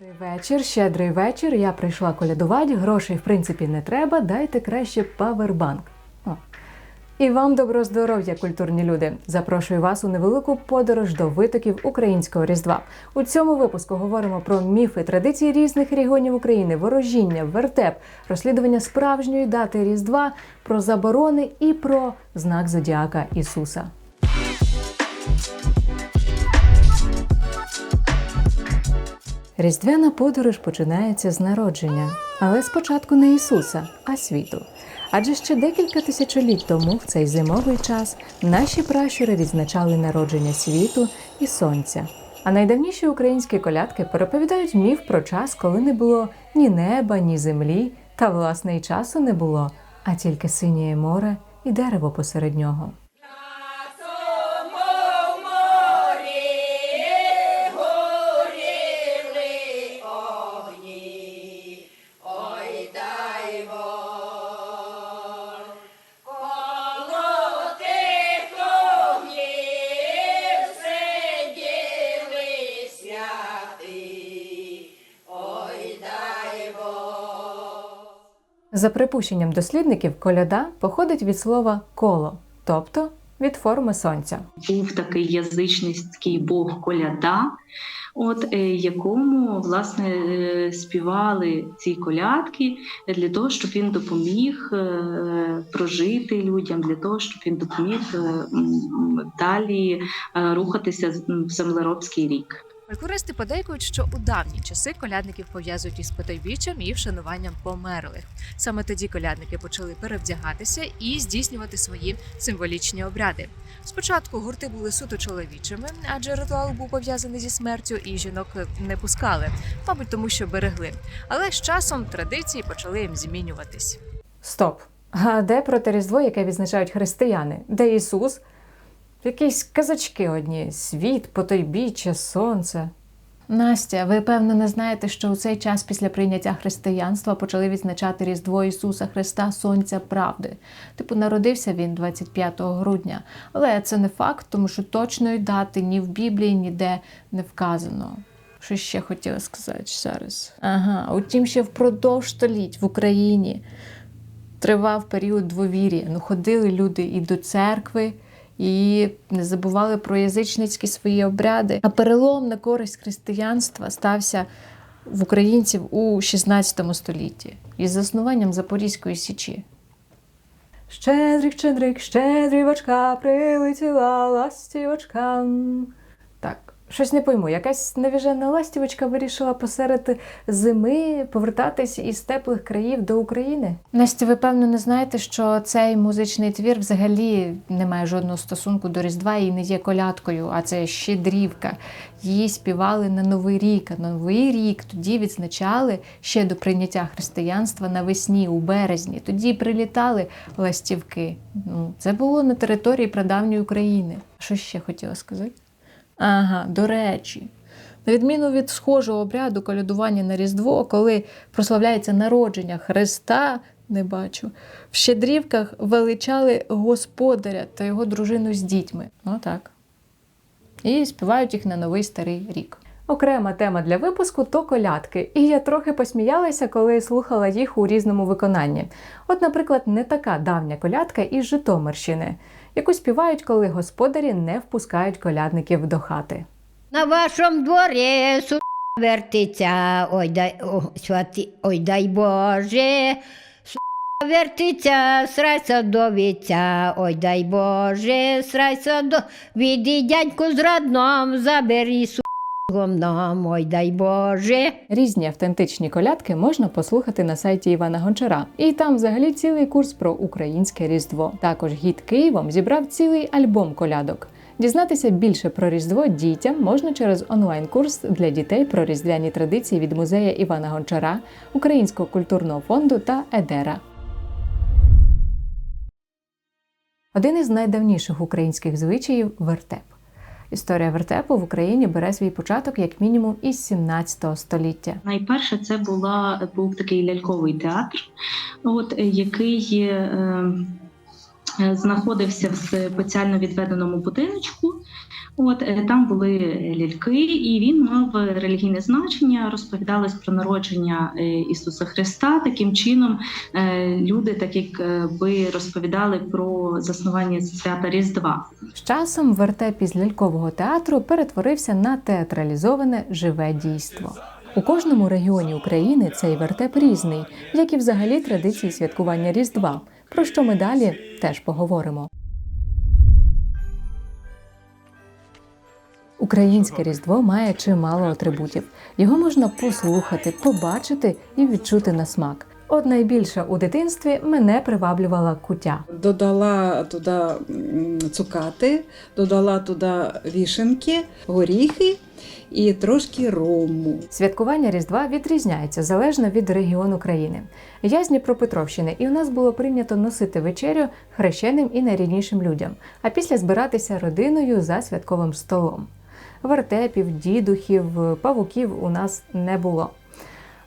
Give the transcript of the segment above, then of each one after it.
Добрий вечір, щедрий вечір. Я прийшла колядувати. Грошей, в принципі, не треба. Дайте краще павербанк. О. І вам добро здоров'я, культурні люди. Запрошую вас у невелику подорож до витоків українського різдва. У цьому випуску говоримо про міфи, традиції різних регіонів України, ворожіння, вертеп, розслідування справжньої дати Різдва, про заборони і про знак зодіака Ісуса. Різдвяна подорож починається з народження, але спочатку не Ісуса, а світу. Адже ще декілька тисячоліть тому, в цей зимовий час, наші пращури відзначали народження світу і сонця. А найдавніші українські колядки переповідають міф про час, коли не було ні неба, ні землі, та власне і часу не було, а тільки синє море і дерево посеред нього. За припущенням дослідників, коляда походить від слова коло, тобто від форми сонця. був такий язичницький бог коляда, от е, якому власне е, співали ці колядки для того, щоб він допоміг е, прожити людям, для того, щоб він допоміг далі рухатися в землеробський рік. Фольклористи подейкують, що у давні часи колядників пов'язують із потойбіччям і вшануванням померлих. Саме тоді колядники почали перевдягатися і здійснювати свої символічні обряди. Спочатку гурти були суто чоловічими, адже ритуал був пов'язаний зі смертю, і жінок не пускали, мабуть, тому що берегли. Але з часом традиції почали їм змінюватись. Стоп! А де проте Різдво, яке відзначають християни? Де Ісус? Якісь казачки одні: світ, потойбіччя, сонце. Настя, ви певно не знаєте, що у цей час після прийняття християнства почали відзначати Різдво Ісуса Христа Сонця Правди. Типу, народився він 25 грудня. Але це не факт, тому що точної дати ні в Біблії, ніде не вказано. Що ще хотіла сказати зараз? Ага, утім, ще впродовж століть в Україні тривав період двовір'я. Ну, ходили люди і до церкви, і не забували про язичницькі свої обряди. А перелом на користь християнства стався в українців у 16 столітті із заснуванням Запорізької січі. Щедрик, щедрик, щедрівочка, прилетіла ластівочка. Щось не пойму. Якась невіжена ластівочка вирішила посеред зими повертатись із теплих країв до України. Настя, ви певно не знаєте, що цей музичний твір взагалі не має жодного стосунку до Різдва і не є колядкою, а це щедрівка. Її співали на Новий рік. А Новий рік тоді відзначали ще до прийняття християнства навесні, у березні. Тоді прилітали ластівки. Ну, це було на території прадавньої України. Що ще хотіла сказати? Ага, до речі. На відміну від схожого обряду колядування на Різдво, коли прославляється народження Христа, не бачу, в щедрівках величали господаря та його дружину з дітьми. Отак. І співають їх на новий старий рік. Окрема тема для випуску то колядки, і я трохи посміялася, коли слухала їх у різному виконанні. От, наприклад, не така давня колядка із Житомирщини, яку співають, коли господарі не впускають колядників до хати. На вашому дворі су вертиться, ой дай, о, святі, ой дай Боже, су вертиться, срай садовиця, ой дай Боже, срай садо, віді дядьку з родном, забери су нам, дай Боже. Різні автентичні колядки можна послухати на сайті Івана Гончара. І там взагалі цілий курс про українське різдво. Також гід Києвом зібрав цілий альбом колядок. Дізнатися більше про Різдво дітям можна через онлайн-курс для дітей про різдвяні традиції від музея Івана Гончара, Українського культурного фонду та Едера. Один із найдавніших українських звичаїв вертеп. Історія вертепу в Україні бере свій початок як мінімум із 17 століття. Найперше це була був такий ляльковий театр, от який е, знаходився в спеціально відведеному будиночку, От е, там були ляльки, і він мав релігійне значення. Розповідалось про народження е, Ісуса Христа. Таким чином е, люди, так як е, би розповідали про заснування свята Різдва. З часом вертеп із лялькового театру перетворився на театралізоване живе дійство. У кожному регіоні України цей вертеп різний, як і взагалі традиції святкування Різдва, про що ми далі теж поговоримо. Українське Різдво має чимало атрибутів. Його можна послухати, побачити і відчути на смак. От найбільше у дитинстві мене приваблювала куття. Додала туди цукати, додала туди вішенки, горіхи і трошки рому. Святкування Різдва відрізняється залежно від регіону країни. Я з Дніпропетровщини, і у нас було прийнято носити вечерю хрещеним і найріднішим людям, а після збиратися родиною за святковим столом. Вертепів, дідухів, павуків у нас не було.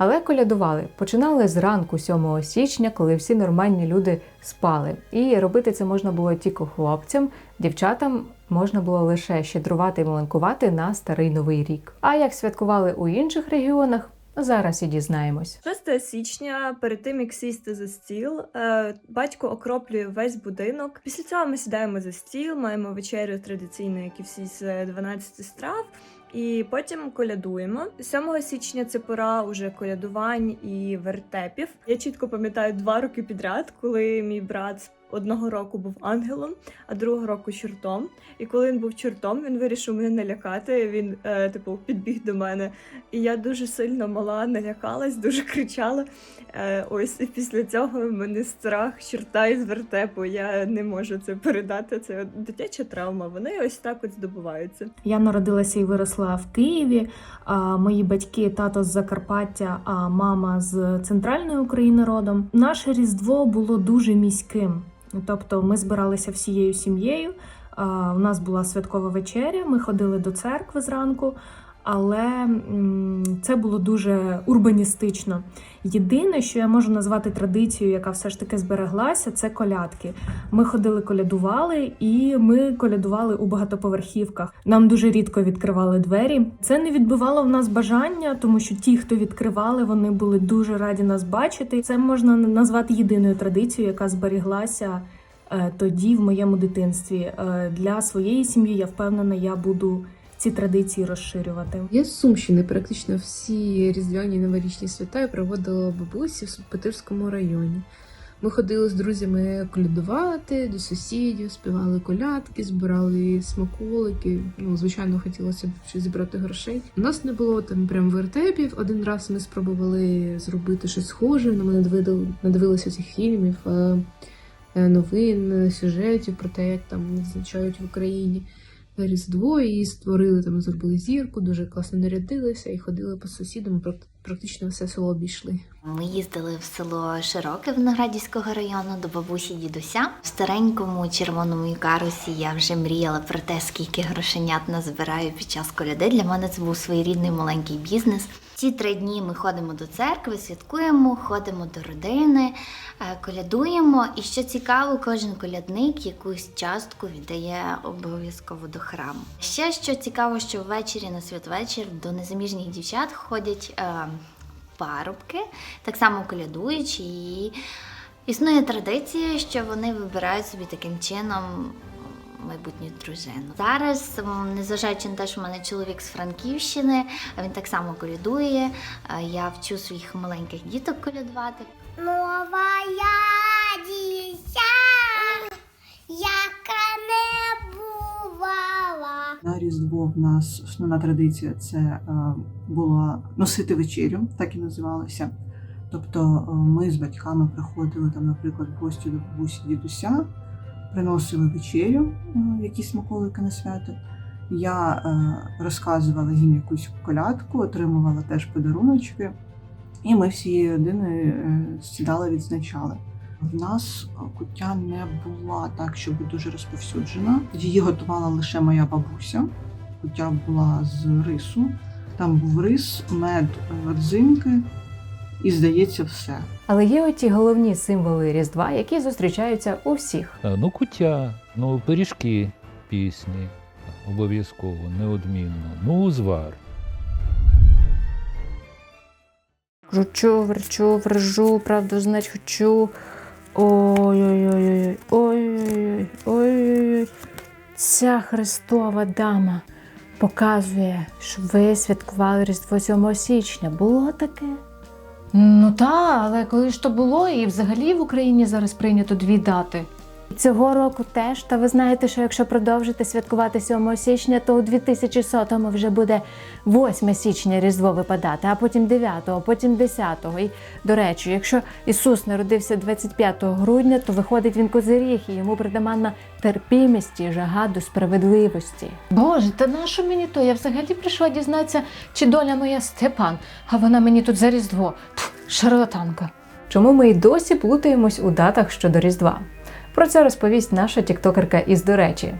Але колядували. Починали зранку 7 січня, коли всі нормальні люди спали. І робити це можна було тільки хлопцям, дівчатам можна було лише щедрувати і маленкувати на старий новий рік. А як святкували у інших регіонах, зараз і дізнаємось. 6 січня, перед тим як сісти за стіл, е, батько окроплює весь будинок. Після цього ми сідаємо за стіл, маємо вечерю традиційну, як і всі з 12 страв. І потім колядуємо. 7 січня це пора уже колядувань і вертепів. Я чітко пам'ятаю два роки підряд, коли мій брат одного року був ангелом, а другого року чортом. І коли він був чортом, він вирішив мене налякати. Він, е, типу, підбіг до мене. І я дуже сильно мала, налякалась, дуже кричала. Е, ось і після цього в мене страх чорта із вертепу. Я не можу це передати. Це дитяча травма. Вони ось так от здобуваються. Я народилася і виросла в Києві. Мої батьки, тато з Закарпаття, а мама з центральної України родом. Наше різдво було дуже міським. Тобто, ми збиралися всією сім'єю. У нас була святкова вечеря. Ми ходили до церкви зранку. Але це було дуже урбаністично. Єдине, що я можу назвати традицією, яка все ж таки збереглася, це колядки. Ми ходили, колядували, і ми колядували у багатоповерхівках. Нам дуже рідко відкривали двері. Це не відбивало в нас бажання, тому що ті, хто відкривали, вони були дуже раді нас бачити. Це можна назвати єдиною традицією, яка зберіглася е, тоді, в моєму дитинстві. Е, Для своєї сім'ї я впевнена, я буду ці традиції розширювати. Я з Сумщини практично всі різдвяні новорічні свята проводила бабусі в Петерському районі. Ми ходили з друзями колядувати до сусідів, співали колядки, збирали смаколики. Ну, звичайно, хотілося б щось зібрати грошей. У нас не було там прям вертепів. Один раз ми спробували зробити щось схоже. але Ми надвидали- надивилися цих фільмів, е, е, новин, сюжетів про те, як там відзначають в Україні. Різдво і створили там, зробили зірку, дуже класно нарядилися і ходили по сусідам. прак- Практично все село обійшли. Ми їздили в село Широке Виноградівського району до бабусі дідуся. В старенькому червоному карусі я вже мріяла про те, скільки грошенят назбираю під час коляди. Для мене це був своєрідний маленький бізнес. Ці три дні ми ходимо до церкви, святкуємо, ходимо до родини, е, колядуємо. І що цікаво, кожен колядник якусь частку віддає обов'язково до храму. Ще що цікаво, що ввечері на святвечір до незаміжніх дівчат ходять. Е, парубки, так само колядуючи, і існує традиція, що вони вибирають собі таким чином майбутню дружину. Зараз, незважаючи на те, що в мене чоловік з Франківщини, він так само колядує. Я вчу своїх маленьких діток колядувати. Новая дитя, яка не бувала. На Різдво в нас основна традиція це е, була носити вечерю, так і називалося. Тобто е, ми з батьками приходили там, наприклад, в гості до бабусі дідуся, приносили вечерю, е, якісь смаколики на свято. Я е, розказувала їм якусь колядку, отримувала теж подаруночки, і ми всією родиною е, сідали, відзначали. В нас куття не була так, щоб дуже розповсюджена. Її готувала лише моя бабуся. Куття була з рису. Там був рис, мед, родзинки і, здається, все. Але є оті головні символи Різдва, які зустрічаються у всіх. Е, Ну, куття, ну, пиріжки, пісні, обов'язково, неодмінно. Ну, узвар. Кручу, верчу, врежу, правду знать хочу. Ой-ой-ой, ой-ой-ой, ой-ой-ой. Ця Христова дама показує, що ви святкували Різдво 7 січня. Було таке? Ну так, але коли ж то було, і взагалі в Україні зараз прийнято дві дати. Цього року теж, та ви знаєте, що якщо продовжити святкувати 7 січня, то у 2100-му вже буде 8 січня Різдво випадати, а потім 9, а потім 10. І, до речі, якщо Ісус народився 25 грудня, то виходить він козиріг, і йому притаманна терпімість і жага до справедливості. Боже, та на що мені то? Я взагалі прийшла дізнатися, чи доля моя Степан, а вона мені тут за Різдво. Шарлатанка. Чому ми й досі плутаємось у датах щодо Різдва? Про це розповість наша тіктокерка із до речі.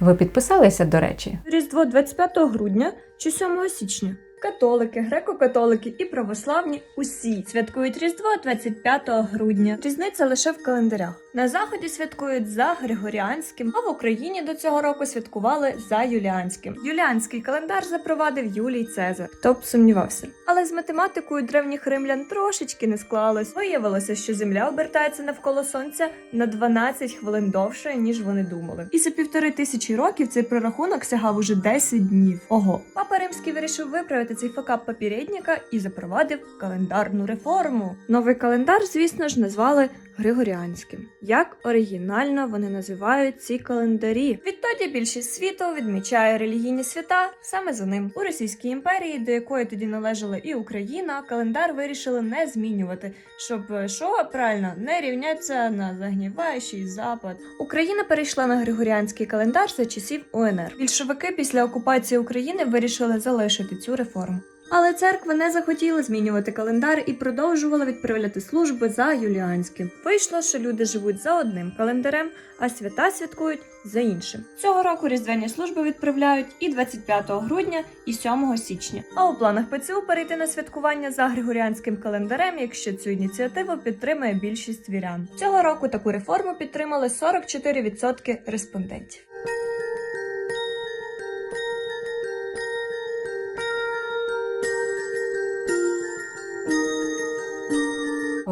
Ви підписалися до речі? Різдво 25 грудня чи 7 січня. Католики, греко-католики і православні усі святкують Різдво 25 грудня. Різниця лише в календарях. На заході святкують за Григоріанським, а в Україні до цього року святкували за Юліанським. Юліанський календар запровадив Юлій Цезар. Хто б сумнівався. Але з математикою древніх римлян трошечки не склалось. Виявилося, що Земля обертається навколо сонця на 12 хвилин довше, ніж вони думали. І за півтори тисячі років цей прорахунок сягав уже 10 днів. Ого, папа римський вирішив виправити цей факап попередника і запровадив календарну реформу. Новий календар, звісно ж, назвали Григоріанським. Як оригінально вони називають ці календарі. Відтоді більшість світу відмічає релігійні свята саме за ним. У Російській імперії, до якої тоді належала і Україна, календар вирішили не змінювати, щоб що правильно не рівнятися на загніваючий запад. Україна перейшла на григоріанський календар за часів УНР. Більшовики після окупації України вирішили залишити цю реформу. Але церкви не захотіли змінювати календар і продовжували відправляти служби за юліанським. Вийшло, що люди живуть за одним календарем, а свята святкують за іншим. Цього року різдвяні служби відправляють і 25 грудня, і 7 січня. А у планах ПЦУ перейти на святкування за григоріанським календарем, якщо цю ініціативу підтримає більшість вірян. Цього року таку реформу підтримали 44% респондентів.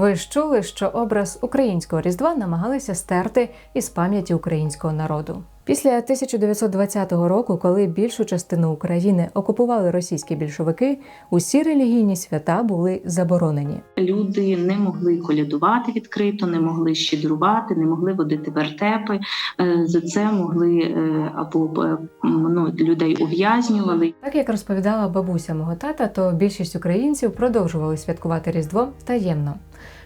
Ви ж чули, що образ українського різдва намагалися стерти із пам'яті українського народу. Після 1920 року, коли більшу частину України окупували російські більшовики, усі релігійні свята були заборонені. Люди не могли колядувати відкрито, не могли щедрувати, не могли водити вертепи. Е, За це могли е, або е, ну, людей ув'язнювали. Так як розповідала бабуся мого тата, то більшість українців продовжували святкувати Різдво таємно.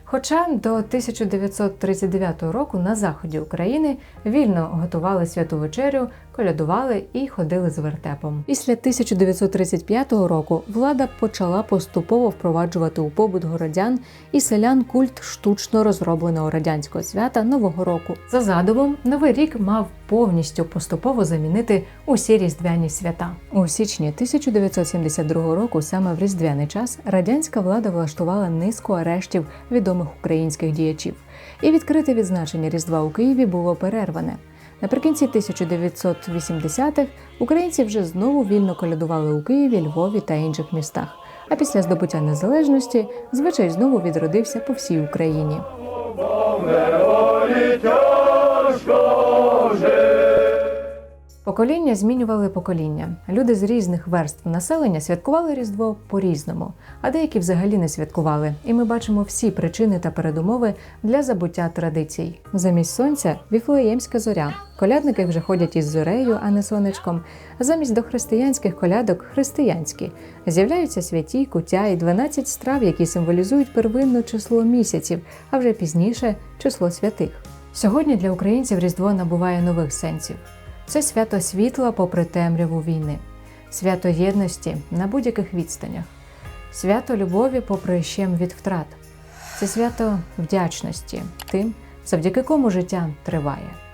Хоча до 1939 року на заході України вільно готували святу вечерю, колядували і ходили з вертепом. Після 1935 року влада почала поступово впроваджувати у побут городян і селян культ штучно розробленого радянського свята Нового року. За задумом, новий рік мав повністю поступово замінити усі різдвяні свята. У січні 1972 року, саме в різдвяний час, радянська влада влаштувала низку арештів відомих українських діячів, і відкрите відзначення Різдва у Києві було перерване. Наприкінці 1980-х українці вже знову вільно колядували у Києві, Львові та інших містах. А після здобуття незалежності звичай знову відродився по всій Україні. Покоління змінювали покоління. Люди з різних верств населення святкували Різдво по-різному, а деякі взагалі не святкували. І ми бачимо всі причини та передумови для забуття традицій. Замість сонця віфлеємська зоря. Колядники вже ходять із зорею, а не сонечком. Замість дохристиянських колядок християнські. З'являються святі, куття і 12 страв, які символізують первинне число місяців, а вже пізніше число святих. Сьогодні для українців Різдво набуває нових сенсів. Це свято світла попри темряву війни, свято єдності на будь-яких відстанях, свято любові попри щем від втрат. Це свято вдячності тим, завдяки кому життя триває.